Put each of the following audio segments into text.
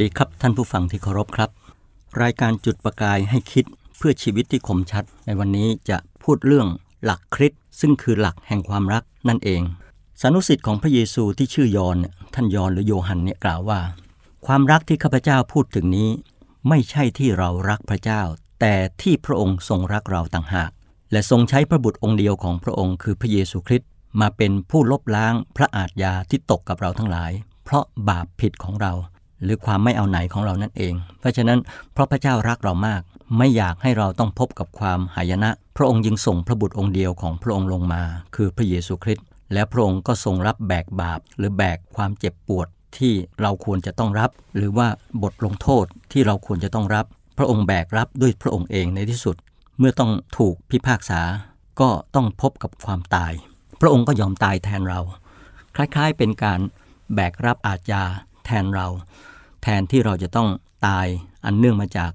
ดีครับท่านผู้ฟังที่เคารพครับ รายการจุดประกายให้คิดเพื่อชีวิตที่คมชัด ในวันนี้จะพูดเรื่องหลักคริสต์ซึ่งคือหลักแห่งความรักนั่นเอง สานุสิทธิ์ของพระเยซูที่ชื่อยอนท่านยอนหรือโยฮันเนี่ยกล่าวว่า ความรักที่ข้าพเจ้าพูดถึงนี้ ไม่ใช่ที่เรารักพระเจ้า แต่ที่พระองค์ทรงรักเราต่างหาก และทรงใช้พระบุตรองค์เดียวของพระองค์คือพระเยซูคริสต์มาเป็นผู้ลบล้างพระอาทยาที่ตกกับเราทั้งหลาย เพราะบาปผิดของเรา หรือความไม่เอาไหนของเรานั่นเอง เพราะฉะนั้นเพราะพระเจ้ารักเรามาก ไม่อยากให้เราต้องพบกับความหายนะ พระองค์จึงส่งพระบุตรองค์เดียวของพระองค์ลงมา คือพระเยซูคริสต์และพระองค์ก็ทรงรับแบกบาป หรือแบกความเจ็บปวดที่เราควรจะต้องรับ หรือว่าบทลงโทษที่เราควรจะต้องรับ พระองค์แบกรับด้วยพระองค์เองในที่สุด เมื่อต้องถูกพิพากษา ก็ต้องพบกับความตาย พระองค์ก็ยอมตายแทนเรา คล้ายๆเป็นการแบกรับอาญาแทนเรา แทนที่เราจะต้องตายอันเนื่องมาจาก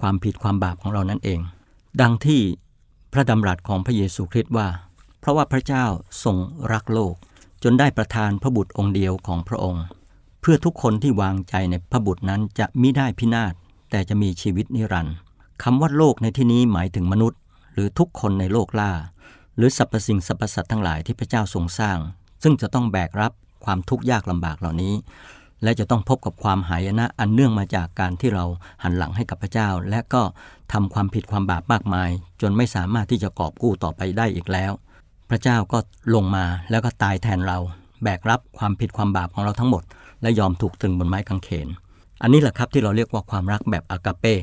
ความผิดความบาปของเรานั่นเอง ดังที่พระดำรัสของพระเยซูคริสต์ว่า เพราะว่าพระเจ้าทรงรักโลก จนได้ประทานพระบุตรองค์เดียวของพระองค์ เพื่อทุกคนที่วางใจในพระบุตรนั้นจะมิได้พินาศแต่จะมีชีวิตนิรันดร์คำว่าโลกในที่นี้หมายถึงมนุษย์ หรือทุกคนในโลกล่า หรือสรรพสิ่งสรรพสัตว์ทั้งหลายที่พระเจ้าทรงสร้าง ซึ่งจะต้องแบกรับความทุกข์ยากลำบากเหล่านี้ และจะต้องพบกับความหายนะอันเนื่องมาจากการที่เราหันหลังให้กับพระเจ้า และก็ทำความผิดความบาปมากมาย จนไม่สามารถที่จะกอบกู้ต่อไปได้อีกแล้ว พระเจ้าก็ลงมาแล้วก็ตายแทนเรา แบกรับความผิดความบาปของเราทั้งหมด และยอมถูกตึงบนไม้กางเขน อันนี้แหละครับที่เราเรียกว่าความรักแบบอากาเป้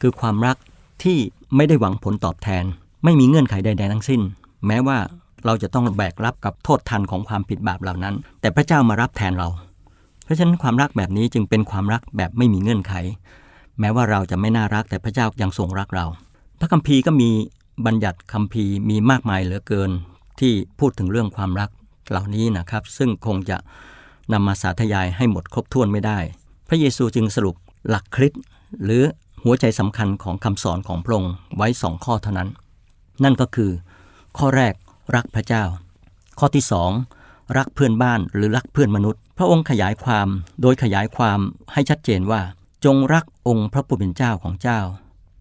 คือความรักที่ไม่ได้หวังผลตอบแทน ไม่มีเงื่อนไขใดๆทั้งสิ้น แม้ว่าเราจะต้องแบกรับกับโทษทันของความผิดบาปเหล่านั้น แต่พระเจ้ามารับแทนเรา เพราะฉะนั้นความรักแบบนี้จึงเป็นความรักแบบไม่มีเงื่อนไข แม้ว่าเราจะไม่น่ารักแต่พระเจ้ายังทรงรักเรา พระคัมภีร์ก็มีบัญญัติคัมภีร์มีมากมายเหลือเกินที่พูดถึงเรื่องความรักเหล่านี้นะครับ ซึ่งคงจะนำมาสาธยายให้หมดครบถ้วนไม่ได้ พระเยซูจึงสรุปหลักคริสต์หรือหัวใจสำคัญของคำสอนของพระองค์ไว้สองข้อเท่านั้น นั่นก็คือ ข้อแรกรักพระเจ้า ข้อที่สอง รักเพื่อนบ้านหรือรักเพื่อนมนุษย์ พระองค์ขยายความโดยขยายความให้ชัดเจนว่า จงรักองค์พระผู้เป็นเจ้าของเจ้า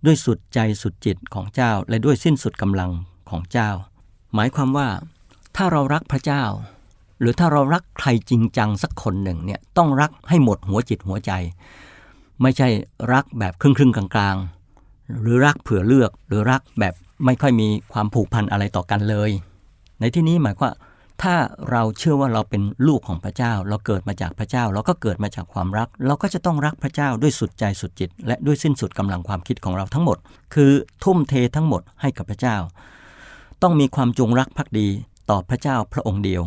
ด้วยสุดใจสุดจิตของเจ้า และด้วยสิ้นสุดกำลังของเจ้า หมายความว่า ถ้าเรารักพระเจ้า หรือถ้าเรารักใครจริงจังสักคนหนึ่งเนี่ยต้องรักให้หมดหัวจิตหัวใจ ไม่ใช่รักแบบครึ่งครึ่งๆกลางๆ หรือรักเผื่อเลือกหรือรักแบบไม่ค่อยมีความผูกพันอะไรต่อกันเลย ในที่นี้หมายความว่า ถ้าเราเชื่อว่าเราเป็นลูกของพระเจ้า เราเกิดมาจากพระเจ้า เราก็เกิดมาจากความรัก เราก็จะต้องรักพระเจ้าด้วยสุดใจสุดจิต และด้วยสิ้นสุดกำลังความคิดของเราทั้งหมด คือทุ่มเททั้งหมดให้กับพระเจ้า ต้องมีความจงรักภักดีต่อพระเจ้าพระองค์เดียว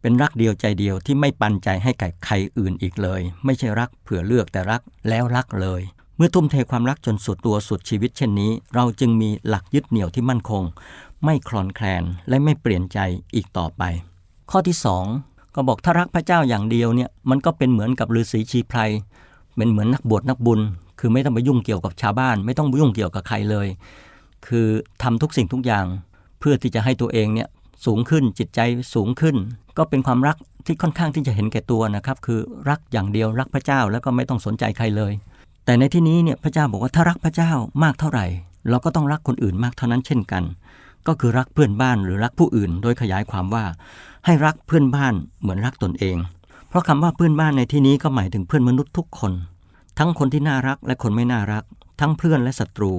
เป็นรักเดียวใจเดียวที่ไม่ปันใจให้ใครอื่นอีกเลย ไม่ใช่รักเผื่อเลือกแต่รักแล้วรักเลย เมื่อทุ่มเทความรักจนสุดตัวสุดชีวิตเช่นนี้ เราจึงมีหลักยึดเหนี่ยวที่มั่นคง ไม่คลอนแคลนและไม่เปลี่ยนใจอีกต่อไป ข้อที่สองก็บอกถ้ารักพระเจ้าอย่างเดียวเนี่ยมันก็เป็นเหมือนกับฤาษีชีไพรเป็นเหมือนนักบวชนักบุญ คือไม่ต้องไปยุ่งเกี่ยวกับชาวบ้าน ไม่ต้องไปยุ่งเกี่ยวกับใครเลย คือทำทุกสิ่งทุกอย่าง เพื่อที่จะให้ตัวเองเนี่ยสูงขึ้นจิตใจสูงขึ้น ก็เป็นความรักที่ค่อนข้างที่จะเห็นแก่ตัวนะครับ คือรักอย่างเดียวรักพระเจ้าแล้วก็ไม่ต้องสนใจใครเลย แต่ในที่นี้เนี่ยพระเจ้าบอกว่าถ้ารักพระเจ้ามากเท่าไหร่ เราก็ต้องรักคนอื่นมากเท่านั้นเช่นกัน ก็คือรักเพื่อนบ้านหรือรักผู้อื่น โดยขยายความว่า ให้รักเพื่อนบ้านเหมือนรักตนเอง เพราะคำว่าเพื่อนบ้านในที่นี้ก็หมายถึงเพื่อนมนุษย์ทุกคน ทั้งคนที่น่ารักและคนไม่น่ารัก ทั้งเพื่อนและศัตรู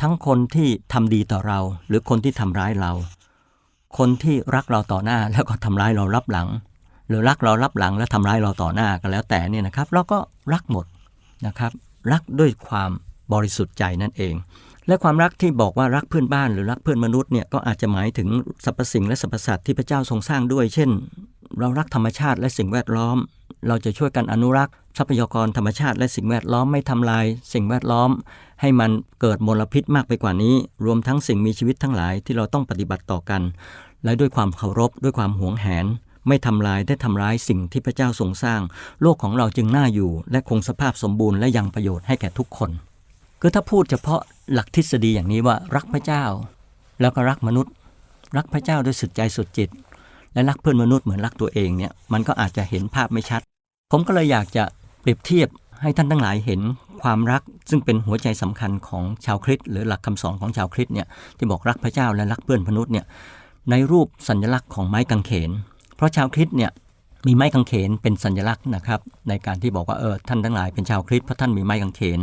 ทั้งคนที่ทำดีต่อเรา หรือคนที่ทำร้ายเรา คนที่รักเราต่อหน้าแล้วก็ทำร้ายเรารับหลัง หรือรักเรารับหลังแล้วทำร้ายเราต่อหน้ากันแล้วแต่เนี่ยนะครับ เราก็รักหมด นะครับ รักด้วยความบริสุทธิ์ใจนั่นเอง และความรักที่บอกว่ารักเพื่อนบ้านหรือรักเพื่อนมนุษย์เนี่ยก็อาจจะหมายถึงสรรพสิ่งและสรรพสัตว์ที่พระเจ้าทรงสร้างด้วย เช่น เรารักธรรมชาติและสิ่งแวดล้อม เราจะช่วยกันอนุรักษ์ ทรัพยากรธรรมชาติและสิ่งแวดล้อมไม่ทำลาย สิ่งแวดล้อม ให้มันเกิดมลพิษมากไปกว่านี้ รวมทั้งสิ่งมีชีวิตทั้งหลายที่เราต้องปฏิบัติต่อกัน และด้วยความเคารพด้วยความหวงแหน ไม่ทำลายได้ทำร้ายสิ่งที่พระเจ้าทรงสร้าง โลกของเราจึงน่าอยู่ และคงสภาพสมบูรณ์และยังประโยชน์ให้แก่ทุกคน คือถ้าพูดเฉพาะหลักทฤษฎีอย่างนี้ว่ารักพระเจ้า แล้วก็รักมนุษย์ รักพระเจ้าด้วยสุดใจสุดจิต และรักเพื่อนมนุษย์เหมือนรักตัวเองเนี่ยมันก็อาจจะเห็นภาพไม่ชัด ผมก็เลยอยากจะเปรียบเทียบให้ท่านทั้งหลายเห็นความรักซึ่งเป็นหัวใจสำคัญของชาวคริสต์หรือหลักคำสอนของชาวคริสต์เนี่ยที่บอกรักพระเจ้าและรักเพื่อนมนุษย์เนี่ยในรูปสัญลักษณ์ของไม้กางเขน ราะชาวคริสต์เนี่ยมีไม้กางเขนเป็นสัญลักษณ์นะครับ ในการที่บอกว่าเออท่านทั้งหลายเป็นชาวคริสต์เพราะท่านมีไม้กางเขน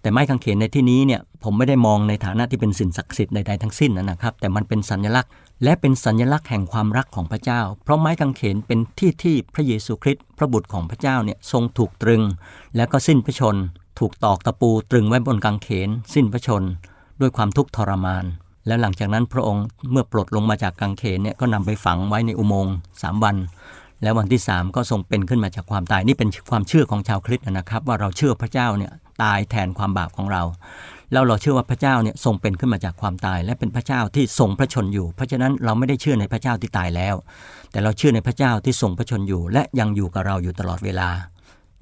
แต่ไม้กางเขนในที่นี้เนี่ยผมไม่ได้มองในฐานะที่เป็นสิ่งศักดิ์สิทธิ์ใดๆทั้งสิ้นนะครับ แต่มันเป็นสัญลักษณ์ และเป็นสัญลักษณ์แห่งความรักของพระเจ้า เพราะไม้กางเขนเป็นที่ที่พระเยซูคริสต์พระบุตรของพระเจ้าเนี่ยทรงถูกตรึง แล้วก็สิ้นพระชน ถูกตอกตะปูตรึงไว้บนกางเขน สิ้นพระชน ด้วยความทุกข์ทรมาน แล้วหลังจากนั้นพระองค์เมื่อปลดลงมาจากกางเขนเนี่ยก็นำไปฝังไว้ในอุโมงค์สามวัน แล้ววันที่ 3 ก็ทรงเป็นขึ้นมาจากความตายนี่เป็นความเชื่อของชาวคริสต์นะครับ ว่าเราเชื่อพระเจ้าเนี่ยตายแทนความบาปของเรา แล้วเราเชื่อว่าพระเจ้าเนี่ยทรงเป็นขึ้นมาจากความตาย และเป็นพระเจ้าที่ทรงพระชนอยู่ เพราะฉะนั้นเราไม่ได้เชื่อในพระเจ้าที่ตายแล้ว แต่เราเชื่อในพระเจ้าที่ทรงพระชนอยู่ และยังอยู่กับเราอยู่ตลอดเวลา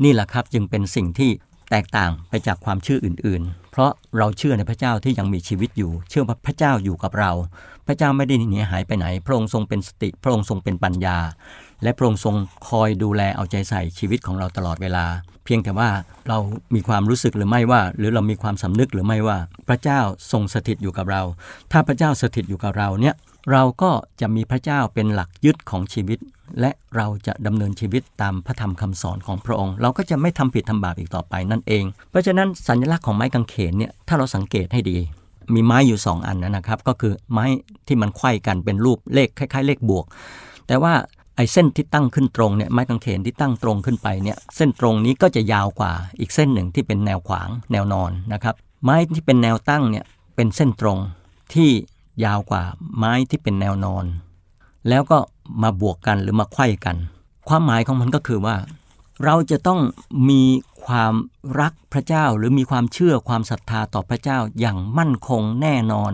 นี่แหละครับจึงเป็นสิ่งที่ แตกต่างไปจากความเชื่ออื่น ๆ เพราะเราเชื่อในพระเจ้าที่ยังมีชีวิตอยู่ เชื่อว่าพระเจ้าอยู่กับเรา พระเจ้าไม่ได้หนีหายไปไหน พระองค์ทรงเป็นสติ พระองค์ทรงเป็นปัญญา และพระองค์ทรงคอยดูแลเอาใจใส่ชีวิตของเราตลอดเวลา เพียงแต่ว่าเรามีความรู้สึกหรือไม่ว่า หรือเรามีความสำนึกหรือไม่ว่า พระเจ้าทรงสถิตอยู่กับเรา ถ้าพระเจ้าสถิตอยู่กับเราเนี่ยเราก็จะมีพระเจ้าเป็นหลักยึดของชีวิต และเราจะดำเนินชีวิตตามพระธรรมคำสอนของพระองค์ เราก็จะไม่ทำผิดทำบาปอีกต่อไปนั่นเอง เพราะฉะนั้นสัญลักษณ์ของไม้กางเขนเนี่ยถ้าเราสังเกตให้ดี มีไม้อยู่ 2 อันนะครับ ก็คือไม้ที่มันไขว้กันเป็นรูปเลขคล้ายๆ เลขบวก แต่ว่าไอ้เส้นที่ตั้งขึ้นตรงเนี่ยไม้กางเขนที่ตั้งตรงขึ้นไปเนี่ยเส้นตรงนี้ก็จะยาวกว่าอีกเส้นหนึ่งที่เป็นแนวขวางแนวนอนนะครับไม้ที่เป็นแนวตั้งเนี่ยเป็นเส้นตรงที่ยาวกว่าไม้ที่เป็นแนวนอน แล้วก็มาบวกกันหรือมาไขว้กัน ความหมายของมันก็คือว่า เราจะต้องมีความรักพระเจ้าหรือมีความเชื่อความศรัทธาต่อพระเจ้าอย่างมั่นคงแน่นอน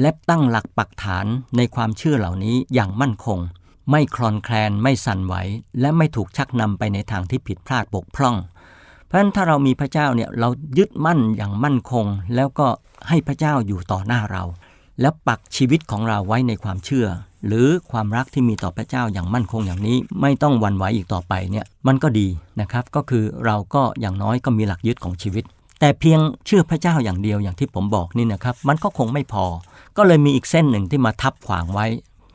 และตั้งหลักปักฐานในความเชื่อเหล่านี้อย่างมั่นคง ไม่คลอนแคลนไม่สั่นไหวและไม่ถูกชักนำไปในทางที่ผิดพลาดบกพร่องเพราะฉะนั้นถ้าเรามีพระเจ้าเนี่ยเรายึดมั่นอย่างมั่นคง แล้วก็ให้พระเจ้าอยู่ต่อหน้าเรา แล้วปักชีวิตของเราไว้ในความเชื่อ หรือความรักที่มีต่อพระเจ้าอย่างมั่นคงอย่างนี้ ไม่ต้องวันไหวอีกต่อไปเนี่ยมันก็ดีนะครับ ก็คือเราก็อย่างน้อยก็มีหลักยึดของชีวิต แต่เพียงเชื่อพระเจ้าอย่างเดียวอย่างที่ผมบอกนี่นะครับ มันก็คงไม่พอ ก็เลยมีอีกเส้นหนึ่งที่มาทับขวางไว้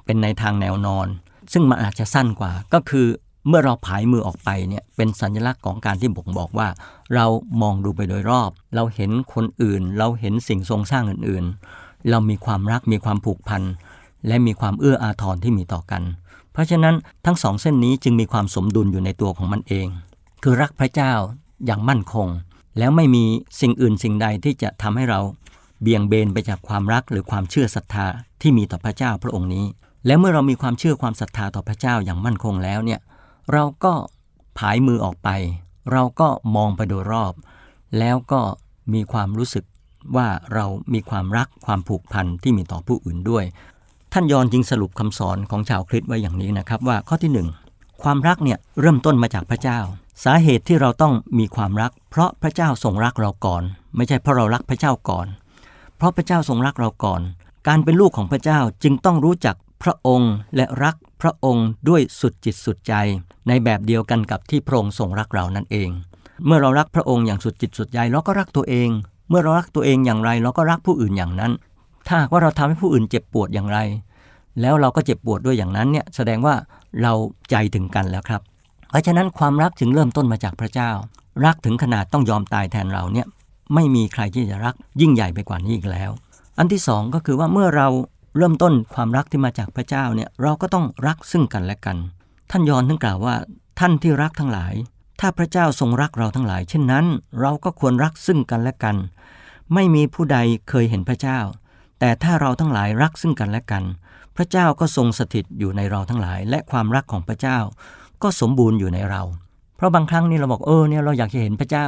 เป็นในทางแนวนอน ซึ่งมันอาจจะสั้นกว่าก็คือเมื่อเราผายมือออกไปเนี่ยเป็นสัญลักษณ์ของการที่บ่งบอกว่า เรามองดูไปโดยรอบ เราเห็นคนอื่น เราเห็นสิ่งทรงสร้างอื่นๆ เรามีความรักมีความผูกพันและมีความเอื้ออาทรที่มีต่อกัน เพราะฉะนั้นทั้งสองเส้นนี้จึงมีความสมดุลอยู่ในตัวของมันเอง คือรักพระเจ้าอย่างมั่นคง แล้วไม่มีสิ่งอื่นสิ่งใดที่จะทำให้เราเบี่ยงเบนไปจากความรักหรือความเชื่อศรัทธาที่มีต่อพระเจ้าพระองค์นี้ และเมื่อเรามีความเชื่อความศรัทธาต่อพระเจ้าอย่างมั่นคงแล้วเนี่ยเราก็ผายมือออกไป เราก็มองไปโดยรอบ แล้วก็มีความรู้สึก ว่าเรามีความรักความผูกพันที่มีต่อผู้อื่นด้วย ท่านยอนจึงสรุปคำสอนของชาวคริสต์ไว้อย่างนี้นะครับว่าข้อที่หนึ่งความรักเนี่ยเริ่มต้นมาจากพระเจ้า สาเหตุที่เราต้องมีความรัก เพราะพระเจ้าทรงรักเราก่อน ไม่ใช่เพราะเรารักพระเจ้าก่อน เพราะพระเจ้าทรงรักเราก่อน การเป็นลูกของพระเจ้าจึงต้องรู้จักพระองค์และรักพระองค์ด้วยสุดจิตสุดใจ ในแบบเดียวกันกับที่พระองค์ทรงรักเรานั่นเอง เมื่อเรารักพระองค์อย่างสุดจิตสุดใจเราก็รักตัวเอง เมื่อเรารักตัวเองอย่างไร เราก็รักผู้อื่นอย่างนั้น ถ้าหากว่าเราทำให้ผู้อื่นเจ็บปวดอย่างไร แล้วเราก็เจ็บปวดด้วยอย่างนั้นเนี่ยแสดงว่าเราใจถึงกันแล้วครับ เพราะฉะนั้นความรักจึงเริ่มต้นมาจากพระเจ้า รักถึงขนาดต้องยอมตายแทนเราเนี่ยไม่มีใครที่จะรักยิ่งใหญ่ไปกว่านี้อีกแล้ว อันที่สองก็คือว่าเมื่อเราเริ่มต้นความรักที่มาจากพระเจ้าเนี่ยเราก็ต้องรักซึ่งกันและกัน ท่านยอนถึงกล่าวว่าท่านที่รักทั้งหลาย ถ้าพระเจ้าทรงรักเราทั้งหลาย เช่นนั้น เราก็ควรรักซึ่งกันและกัน ไม่มีผู้ใดเคยเห็นพระเจ้า แต่ถ้าเราทั้งหลายรักซึ่งกันและกัน พระเจ้าก็ทรงสถิตอยู่ในเราทั้งหลาย และความรักของพระเจ้า ก็สมบูรณ์อยู่ในเรา เพราะบางครั้งนี่เราบอกเออเนี่ยเราอยากจะเห็นพระเจ้า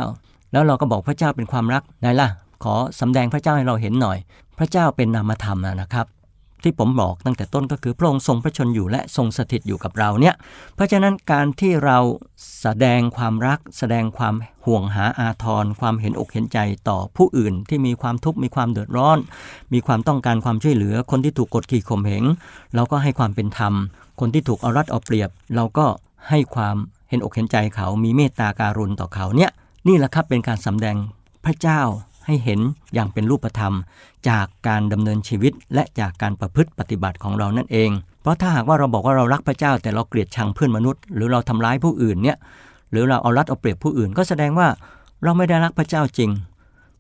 แล้วเราก็บอกพระเจ้าเป็นความรักไหนล่ะ ขอสำแดงพระเจ้าให้เราเห็นหน่อย พระเจ้าเป็นนามธรรมนะครับ ที่ผมบอกตั้งแต่ต้นก็คือพระองค์ทรงพระชนอยู่และทรงสถิตอยู่กับเราเนี่ย เพราะฉะนั้นการที่เราแสดงความรัก แสดงความห่วงหาอาทรความเห็นอกเห็นใจต่อผู้อื่นที่มีความทุกข์มีความเดือดร้อน มีความต้องการความช่วยเหลือ คนที่ถูกกดขี่ข่มเหงเราก็ให้ความเป็นธรรม คนที่ถูกเอารัดเอาเปรียบ เราก็ให้ความเห็นอกเห็นใจเขามีเมตตาการุณต่อเขาเนี่ยนี่แหละครับเป็นการสำแดงพระเจ้า ให้เห็นอย่างเป็นรูปธรรม จากการดำเนินชีวิต และจากการประพฤติปฏิบัติของเรานั่นเอง เพราะถ้าหากว่าเราบอกว่าเรารักพระเจ้า แต่เราเกลียดชังเพื่อนมนุษย์ หรือเราทำร้ายผู้อื่นเนี่ยหรือเราเอารัดเอาเปรียบผู้อื่น ก็แสดงว่าเราไม่ได้รักพระเจ้าจริง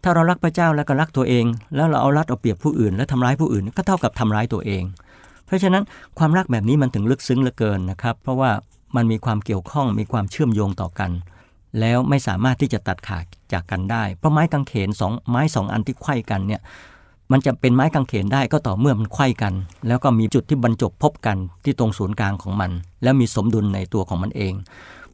ถ้าเรารักพระเจ้าแล้วก็รักตัวเอง แล้วเราเอารัดเอาเปรียบผู้อื่น และทำร้ายผู้อื่นก็เท่ากับทำร้ายตัวเอง เพราะฉะนั้นความรักแบบนี้มันถึงลึกซึ้งเหลือเกินนะครับ เพราะว่ามันมีความเกี่ยวข้องมีความเชื่อมโยงต่อกัน แล้วไม่สามารถที่จะตัดขาดจากกันได้ เพราะไม้กางเขนสองไม้สองอันที่ไขว้กันเนี่ยมันจะเป็นไม้กางเขนได้ก็ต่อเมื่อมันไขว้กัน แล้วก็มีจุดที่บรรจบพบกันที่ตรงศูนย์กลางของมัน แล้วมีสมดุลในตัวของมันเอง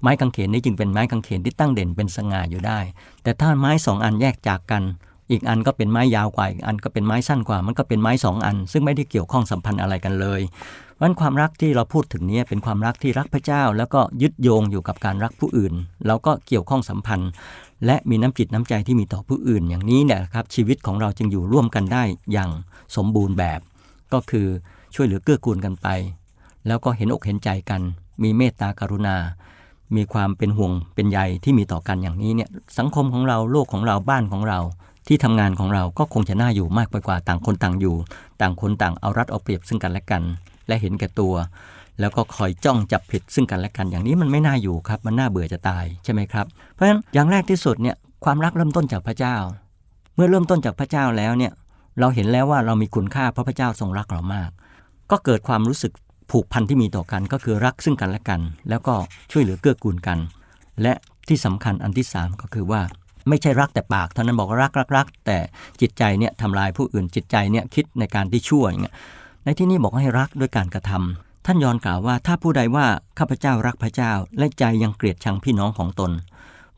ไม้กางเขนนี้จึงเป็นไม้กางเขนที่ตั้งเด่นเป็นสง่าอยู่ได้ แต่ถ้าไม้สองอันแยกจากกัน อีกอันก็เป็นไม้ยาวกว่าอีกอันก็เป็นไม้สั้นกว่า มันก็เป็นไม้สองอัน ซึ่งไม่ได้เกี่ยวข้องสัมพันธ์อะไรกันเลย เพราะฉะนั้นความรักที่เราพูดถึงนี้เป็นความรักที่รักพระเจ้า แล้วก็ยึดโยงอยู่กับการรักผู้อื่น แล้วก็เกี่ยวข้องสัมพันธ์ และมีน้ำจิตน้ำใจที่มีต่อผู้อื่น อย่างนี้เนี่ยครับชีวิตของเราจึงอยู่ร่วมกันได้อย่างสมบูรณ์แบบ ก็คือช่วยเหลือเกื้อกูลกันไป แล้วก็เห็นอกเห็นใจกัน มีเมตตากรุณา มีความเป็นห่วงเป็นใยที่มีต่อกันอย่างนี้เนี่ยสังคมของเราโลกของเราบ้านของเราที่ทำงานของเราก็คงจะน่าอยู่มากไปกว่าต่างคนต่างอยู่ ต่างคนต่างเอารัดเอาเปรียบซึ่งกันและกัน และเห็นแก่ตัว แล้วก็คอยจ้องจับผิดซึ่งกันและกันอย่างนี้มันไม่น่าอยู่ครับมันน่าเบื่อจะตายใช่ไหมครับ เพราะฉะนั้นอย่างแรกที่สุดเนี่ยความรักเริ่มต้นจากพระเจ้า เมื่อเริ่มต้นจากพระเจ้าแล้วเนี่ยเราเห็นแล้วว่าเรามีคุณค่าเพราะพระเจ้าทรงรักเรามาก ก็เกิดความรู้สึกผูกพันที่มีต่อกันก็คือรักซึ่งกันและกัน แล้วก็ช่วยเหลือเกื้อกูลกัน และที่สำคัญอันที่ 3 ก็คือว่าไม่ใช่รักแต่ปากเท่านั้นบอกว่ารักรักรักแต่จิตใจเนี่ยทำลายผู้อื่นจิตใจเนี่ยคิดในการที่ชั่วอย่างเงี้ย ในที่นี้บอกให้รักด้วยการกระทำท่านยอนกล่าวว่าถ้าผู้ใดว่าข้าพเจ้ารักพระเจ้า และใจยังเกลียดชังพี่น้องของตน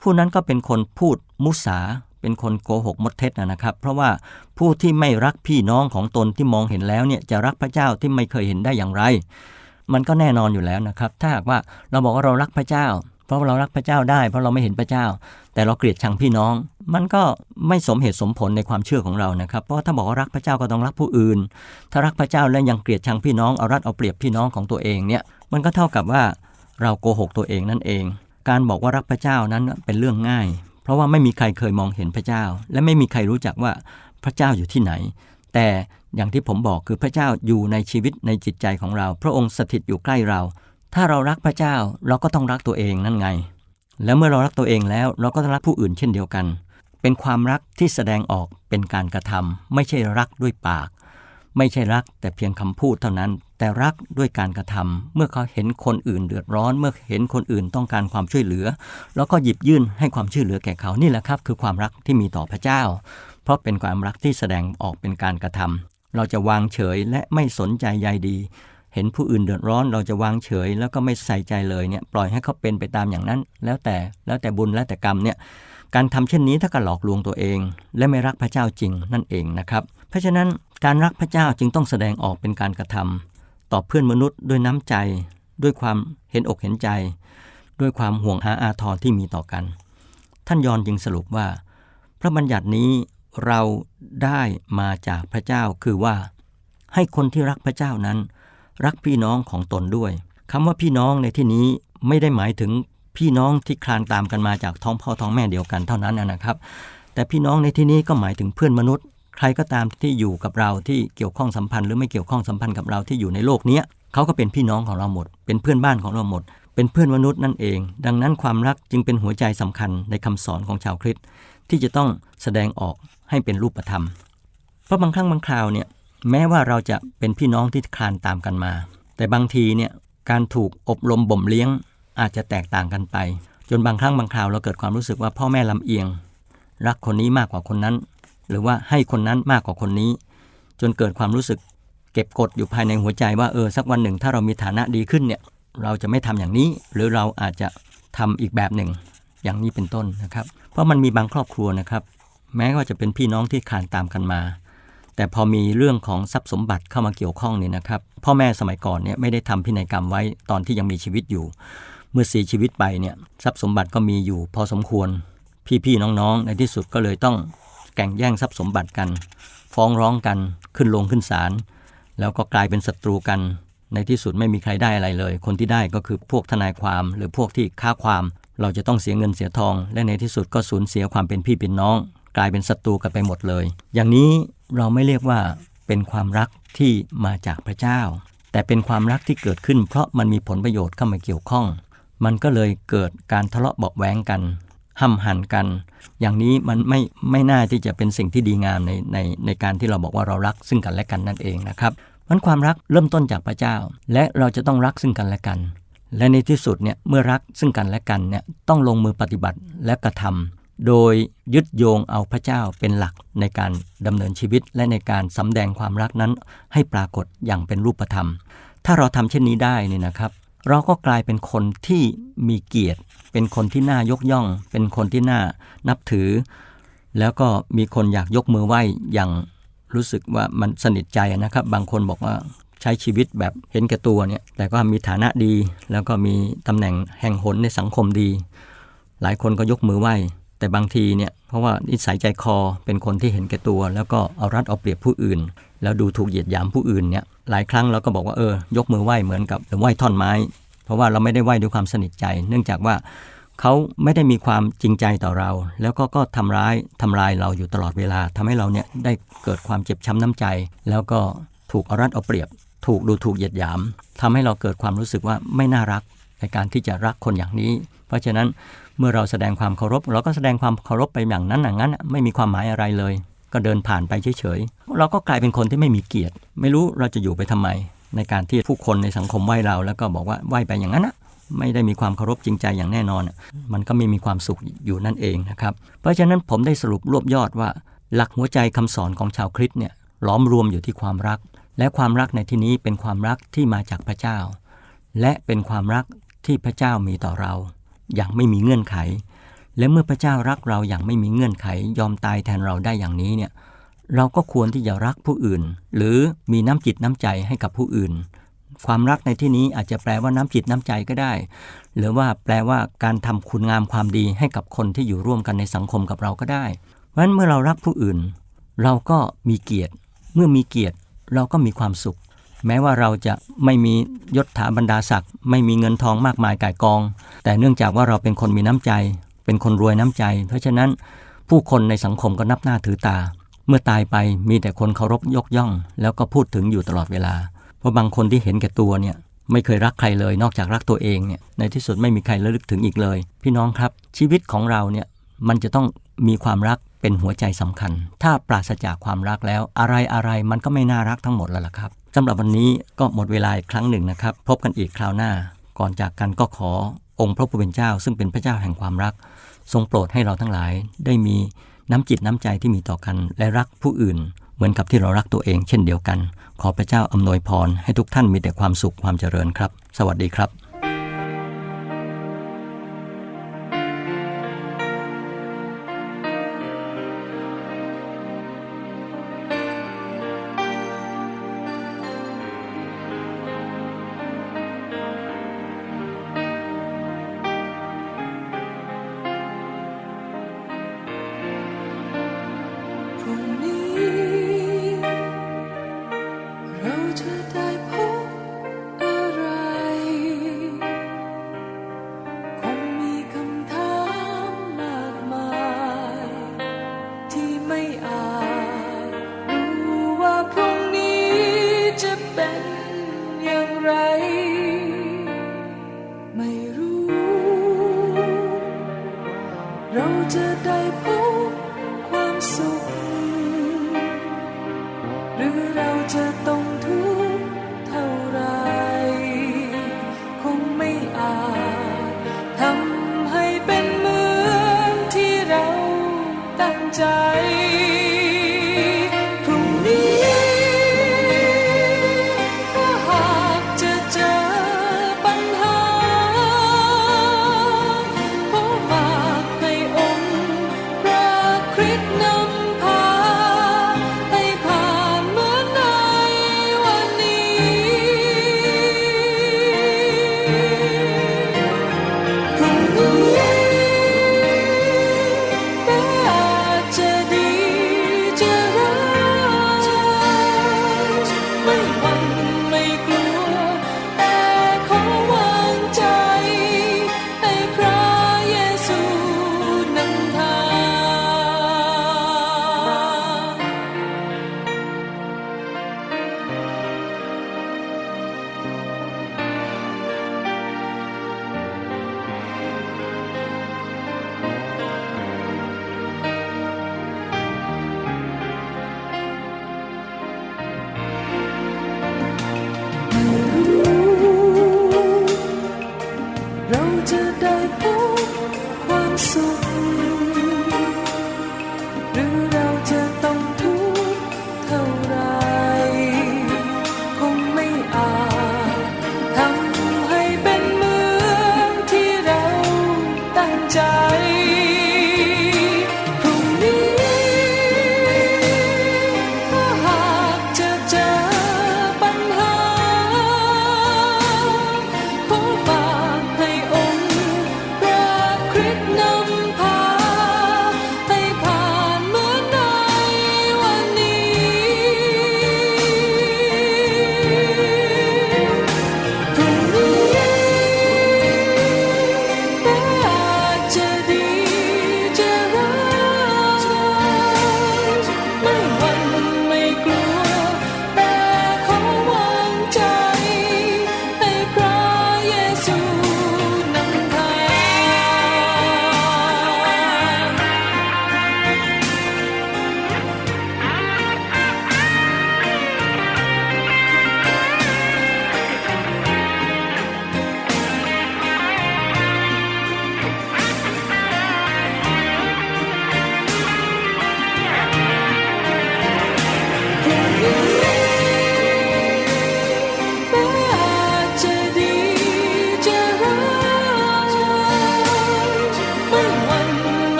ผู้นั้นก็เป็นคนพูดมุสาเป็นคนโกหกมดเท็จนะครับ เพราะว่าผู้ที่ไม่รักพี่น้องของตนที่มองเห็นแล้วเนี่ยจะรักพระเจ้าที่ไม่เคยเห็นได้อย่างไร มันก็แน่นอนอยู่แล้วนะครับ ถ้าหากว่าเราบอกว่าเรารักพระเจ้า เพราะเรารักพระเจ้าได้ เพราะเราไม่เห็นพระเจ้า แต่เราเกลียดชังพี่น้อง มันก็ไม่สมเหตุสมผลในความเชื่อของเรานะครับ เพราะถ้าบอกว่ารักพระเจ้าก็ต้องรักผู้อื่น ถ้ารักพระเจ้าแล้วยังเกลียดชังพี่น้องเอารัดเอาเปรียบพี่น้องของตัวเองเนี่ยมันก็เท่ากับว่าเราโกหกตัวเองนั่นเอง การบอกว่ารักพระเจ้านั้นเป็นเรื่องง่าย เพราะว่าไม่มีใครเคยมองเห็นพระเจ้า และไม่มีใครรู้จักว่าพระเจ้าอยู่ที่ไหน แต่อย่างที่ผมบอกคือพระเจ้าอยู่ในชีวิตในจิตใจของเรา พระองค์สถิตอยู่ใกล้เรา ถ้าเรารักพระเจ้าเราก็ต้องรักตัวเองนั่นไง แล้วเมื่อเรารักตัวเองแล้วเราก็ต้องรักผู้อื่นเช่นเดียวกัน เป็นความรักที่แสดงออกเป็นการกระทำไม่ใช่รักด้วยปาก ไม่ใช่รักแต่เพียงคำพูดเท่านั้น แต่รักด้วยการกระทำเมื่อเขาเห็นคนอื่นเดือดร้อน เมื่อเห็นคนอื่นต้องการความช่วยเหลือ แล้วก็หยิบยื่นให้ความช่วยเหลือแก่เขานี่แหละครับ คือความรักที่มีต่อพระเจ้า เพราะเป็นความรักที่แสดงออกเป็นการกระทำเราจะวางเฉยและไม่สนใจใยดี เห็นผู้อื่นเดือดร้อนเราจะวางเฉย แล้วก็ไม่ใส่ใจเลยเนี่ยปล่อยให้เขาเป็นไปตามอย่างนั้น แล้วแต่แล้วแต่บุญแล้วแต่กรรมเนี่ยการทำเช่นนี้ถ้ากับหลอกลวงตัวเอง และไม่รักพระเจ้าจริงนั่นเองนะครับ เพราะฉะนั้นการรักพระเจ้าจึงต้องแสดงออกเป็นการกระทำต่อเพื่อนมนุษย์ด้วยน้ำใจ ด้วยความเห็นอกเห็นใจ ด้วยความห่วงหาอาทรที่มีต่อกัน ท่านยอนจึงสรุปว่า พระบัญญัตินี้เราได้มาจากพระเจ้าคือว่า ให้คนที่รักพระเจ้านั้น รักพี่น้องของตนด้วยคำว่าพี่น้องในที่นี้ไม่ได้หมายถึงพี่น้องที่คลานตามกันมาจากท้องพ่อท้องแม่เดียวกันเท่านั้นนะครับ แต่พี่น้องในที่นี้ก็หมายถึงเพื่อนมนุษย์ ใครก็ตามที่อยู่กับเราที่เกี่ยวข้องสัมพันธ์ หรือไม่เกี่ยวข้องสัมพันธ์กับเราที่อยู่ในโลกนี้เขาก็เป็นพี่น้องของเราหมด เป็นเพื่อนบ้านของเราหมด เป็นเพื่อนมนุษย์นั่นเอง ดังนั้นความรักจึงเป็นหัวใจสำคัญในคำสอนของชาวคริสต์ที่จะต้องแสดงออกให้เป็นรูปธรรม เพราะบางครั้งบางคราวเนี่ย แม้ว่าเราจะเป็นพี่น้องที่คลานตามกันมา แต่บางทีเนี่ยการถูกอบรมบ่มเลี้ยงอาจจะแตกต่างกันไป จนบางครั้งบางคราวเราเกิดความรู้สึกว่าพ่อแม่ลำเอียง รักคนนี้มากกว่าคนนั้น หรือว่าให้คนนั้นมากกว่าคนนี้ จนเกิดความรู้สึก เก็บกดอยู่ภายในหัวใจว่าเออสักวันหนึ่ง ถ้าเรามีฐานะดีขึ้นเนี่ยเราจะไม่ทำอย่างนี้ หรือเราอาจจะทำอีกแบบหนึ่ง อย่างนี้เป็นต้นนะครับ เพราะมันมีบางครอบครัวนะครับ แม้ว่าจะเป็นพี่น้องที่คลานตามกันมา แต่พอมีเรื่องของทรัพย์สมบัติเข้ามาเกี่ยวข้องเนี่ยนะครับ พ่อแม่สมัยก่อนเนี่ยไม่ได้ทำพินัยกรรมไว้ตอนที่ยังมีชีวิตอยู่ เมื่อเสียชีวิตไปเนี่ยทรัพย์สมบัติก็มีอยู่พอสมควร พี่ๆน้องๆ ในที่สุดก็เลยต้องแข่งแย่งทรัพย์สมบัติกัน ฟ้องร้องกันขึ้นลงขึ้นศาลแล้วก็กลายเป็นศัตรูกัน ในที่สุดไม่มีใครได้อะไรเลย คนที่ได้ก็คือพวกทนายความ หรือพวกที่ค้าความ เราจะต้องเสียเงินเสียทอง และในที่สุดก็สูญเสียความเป็นพี่เป็นน้อง กลายเป็นศัตรูกันไปหมดเลย อย่างนี้เราไม่เรียกว่าเป็นความรักที่มาจากพระเจ้า แต่เป็นความรักที่เกิดขึ้น เพราะมันมีผลประโยชน์เข้ามาเกี่ยวข้อง มันก็เลยเกิดการทะเลาะเบาะแว้งกันห้ำหันกัน อย่างนี้มันไม่ไม่น่าที่จะเป็นสิ่งที่ดีงามในในในการที่เราบอกว่าเรารักซึ่งกันและกันนั่นเองนะครับมันความรักเริ่มต้นจากพระเจ้า และเราจะต้องรักซึ่งกันและกัน และในที่สุดเนี่ยเมื่อรักซึ่งกันและกันเนี่ยต้องลงมือปฏิบัติและกระทำ โดยยึดโยงเอาพระเจ้าเป็นหลักในการดำเนินชีวิต และในการสำแดงความรักนั้นให้ปรากฏอย่างเป็นรูปธรรม ถ้าเราทำเช่นนี้ได้นี่นะครับ เราก็กลายเป็นคนที่มีเกียรติ เป็นคนที่น่ายกย่อง เป็นคนที่น่านับถือ แล้วก็มีคนอยากยกมือไหว้อย่างรู้สึกว่ามันสนิทใจนะครับ บางคนบอกว่าใช้ชีวิตแบบเห็นแก่ตัวเนี่ยแต่ก็มีฐานะดี แล้วก็มีตำแหน่งแห่งหนในสังคมดี หลายคนก็ยกมือไหว้ แต่บางทีเนี่ยเพราะว่านิสัยใจคอเป็นคนที่เห็นแก่ตัว แล้วก็เอารัดเอาเปรียบผู้อื่น แล้วดูถูกเหยียดหยามผู้อื่นเนี่ยหลายครั้งเราก็บอกว่าเออยกมือไหว้เหมือนกับหรือไหว้ท่อนไม้ เพราะว่าเราไม่ได้ไหว้ด้วยความสนิทใจ เนื่องจากว่าเขาไม่ได้มีความจริงใจต่อเรา แล้วก็ก็ทำร้ายทำลายเราอยู่ตลอดเวลาทำให้เราเนี่ยได้เกิดความเจ็บช้ำน้ำใจ แล้วก็ถูกเอารัดเอาเปรียบ ถูกดูถูกเหยียดหยามทำให้เราเกิดความรู้สึกว่าไม่น่ารักในการที่จะรักคนอย่างนี้ เพราะฉะนั้น เมื่อเราแสดงความเคารพ เราก็แสดงความเคารพไปอย่างนั้นอย่างนั้นไม่มีความหมายอะไรเลย ก็เดินผ่านไปเฉยๆเราก็กลายเป็นคนที่ไม่มีเกียรติ ไม่รู้เราจะอยู่ไปทำไม ในการที่ผู้คนในสังคมไหว้เรา แล้วก็บอกว่าไหว้ไปอย่างนั้นนะไม่ได้มีความเคารพจริงใจอย่างแน่นอน มันก็ไม่มีความสุขอยู่นั่นเองนะครับ เพราะฉะนั้นผมได้สรุปรวบยอดว่า หลักหัวใจคำสอนของชาวคริสต์เนี่ยล้อมรวมอยู่ที่ความรัก และความรักในที่นี้เป็นความรักที่มาจากพระเจ้า และเป็นความรักที่พระเจ้ามีต่อเรา อย่างไม่มีเงื่อนไข และเมื่อพระเจ้ารักเราอย่างไม่มีเงื่อนไข ยอมตายแทนเราได้อย่างนี้เนี่ยเราก็ควรที่จะรักผู้อื่น หรือมีน้ำจิตน้ำใจให้กับผู้อื่น ความรักในที่นี้อาจจะแปลว่าน้ำจิตน้ำใจก็ได้ หรือว่าแปลว่าการทำคุณงามความดีให้กับคนที่อยู่ร่วมกันในสังคมกับเราก็ได้เพราะฉะนั้นเมื่อเรารักผู้อื่น เราก็มีเกียรติ เมื่อมีเกียรติเราก็มีความสุข แม้ว่าเราจะไม่มียศถาบรรดาศักดิ์ไม่มีเงินทองมากมายก่ายกอง แต่เนื่องจากว่าเราเป็นคนมีน้ำใจ เป็นคนรวยน้ำใจ เพราะฉะนั้นผู้คนในสังคมก็นับหน้าถือตา เมื่อตายไปมีแต่คนเคารพยกย่อง แล้วก็พูดถึงอยู่ตลอดเวลา เพราะบางคนที่เห็นแก่ตัวเนี่ยไม่เคยรักใครเลยนอกจากรักตัวเองเนี่ยในที่สุดไม่มีใครระลึกถึงอีกเลย พี่น้องครับ ชีวิตของเราเนี่ยมันจะต้องมีความรักเป็นหัวใจสำคัญ ถ้าปราศจากความรักแล้วอะไรอะไรมันก็ไม่น่ารักทั้งหมดแล้วล่ะครับ สำหรับวันนี้ก็หมดเวลาอีกครั้งหนึ่งนะครับ พบกันอีกคราวหน้า ก่อนจากกันก็ขอองค์พระผู้เป็นเจ้า ซึ่งเป็นพระเจ้าแห่งความรัก ทรงโปรดให้เราทั้งหลาย ได้มีน้ำจิตน้ำใจที่มีต่อกัน และรักผู้อื่น เหมือนกับที่เรารักตัวเองเช่นเดียวกัน ขอพระเจ้าอำนวยพรให้ทุกท่านมีแต่ความสุขความเจริญครับ สวัสดีครับ อย่างไร ไม่รู้ เราจะได้พบ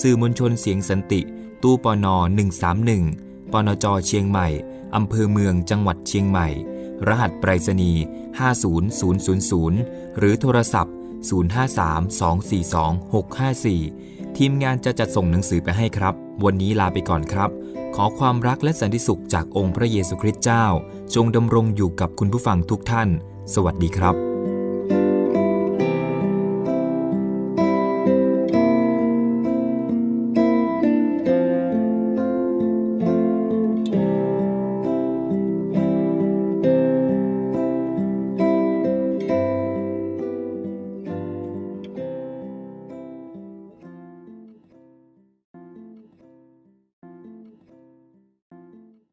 สื่อมวลชนเสียงสันติ ตู้ปน131 ปนจเชียงใหม่ อำเภอเมืองจังหวัดเชียงใหม่ รหัสไปรษณีย์50000 หรือโทรศัพท์ 053-242-654 ทีมงานจะจัดส่งหนังสือไปให้ครับ วันนี้ลาไปก่อนครับ ขอความรักและสันติสุขจากองค์พระเยซูคริสต์เจ้า จงดำรงอยู่กับคุณผู้ฟังทุกท่าน สวัสดีครับ